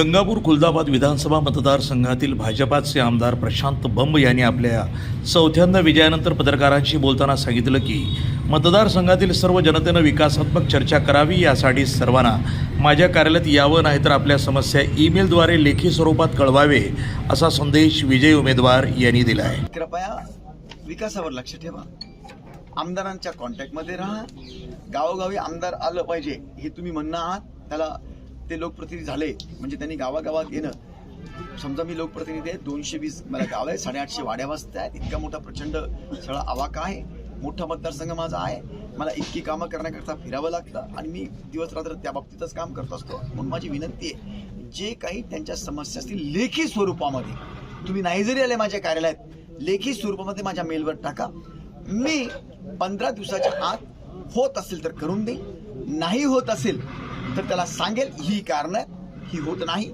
गंगापूर खुलदाबाद विधानसभा मतदारसंघातील भाजपाचे आमदार प्रशांत बंब यांनी आपल्या चौथ्यांदा विजयानंतर पत्रकारांशी बोलताना सांगितलं की मतदारसंघातील सर्व जनतेनं विकासात्मक चर्चा करावी यासाठी सर्वांना माझ्या कार्यालयात यावं नाहीतर आपल्या समस्या ईमेलद्वारे लेखी स्वरूपात कळवावे असा संदेश विजयी उमेदवार यांनी दिला आहे कृपया विकासावर लक्ष ठेवा. आमदारांच्या कॉन्टॅक्टमध्ये राहा. गावोगावी आमदार आलं पाहिजे हे तुम्ही म्हणणं आहात. त्याला ते लोकप्रतिनिधी झाले म्हणजे त्यांनी गावागावात येणं. समजा मी लोकप्रतिनिधी आहे दोनशे वीस मला गाव आहे साडेआठशे वाड्या वस्त्या आहेत इतका मोठा प्रचंड सगळा आवाका आहे मोठा मतदारसंघ माझा आहे. मला इतकी कामं करण्याकरता फिरावं लागतं आणि मी दिवस रात्र त्या बाबतीतच काम करत असतो. म्हणून माझी विनंती आहे जे काही त्यांच्या समस्या असतील लेखी स्वरूपामध्ये तुम्ही नाही जरी आले माझ्या कार्यालयात लेखी स्वरूपामध्ये माझ्या मेलवर टाका. मी पंधरा दिवसाच्या आत होत असेल तर करून देईन नाही होत असेल तर त्याला सांगेल ही कारणं ही होत नाही.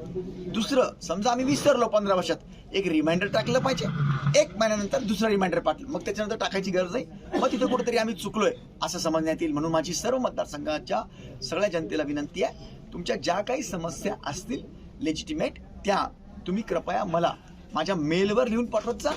दुसरं समजा आम्ही विसरलो पंधरा वर्षात एक रिमाइंडर टाकलं पाहिजे. एक महिन्यानंतर दुसरं रिमाइंडर पाठलं. मग त्याच्यानंतर टाकायची गरज नाही. मग तिथे कुठेतरी आम्ही चुकलोय असं समजण्यात येईल. म्हणून माझी सर्व मतदारसंघाच्या सगळ्या जनतेला विनंती आहे तुमच्या ज्या काही समस्या असतील लेजिटिमेट त्या तुम्ही कृपया मला माझ्या मेलवर लिहून पाठवत जा.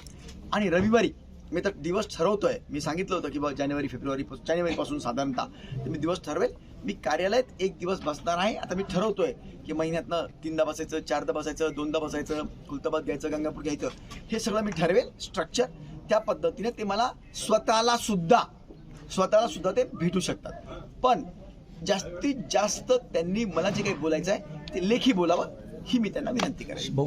आणि रविवारी मी तर दिवस ठरवतोय. मी सांगितलं होतं की बाबा जानेवारी फेब्रुवारी जानेवारीपासून साधारणतः मी दिवस ठरवेल. मी कार्यालयात एक दिवस बसणार आहे. आता मी ठरवतोय की महिन्यातनं तीनदा बसायचं चारदा बसायचं दोनदा बसायचं कुलताबाद घ्यायचं गंगापूर घ्यायचं. हे सगळं मी ठरवेल स्ट्रक्चर त्या पद्धतीने ते मला स्वतःला सुद्धा स्वतःला सुद्धा ते भेटू शकतात. पण जास्तीत जास्त त्यांनी मला जे काही बोलायचं आहे ते लेखी बोलावं ही मी त्यांना विनंती करेन.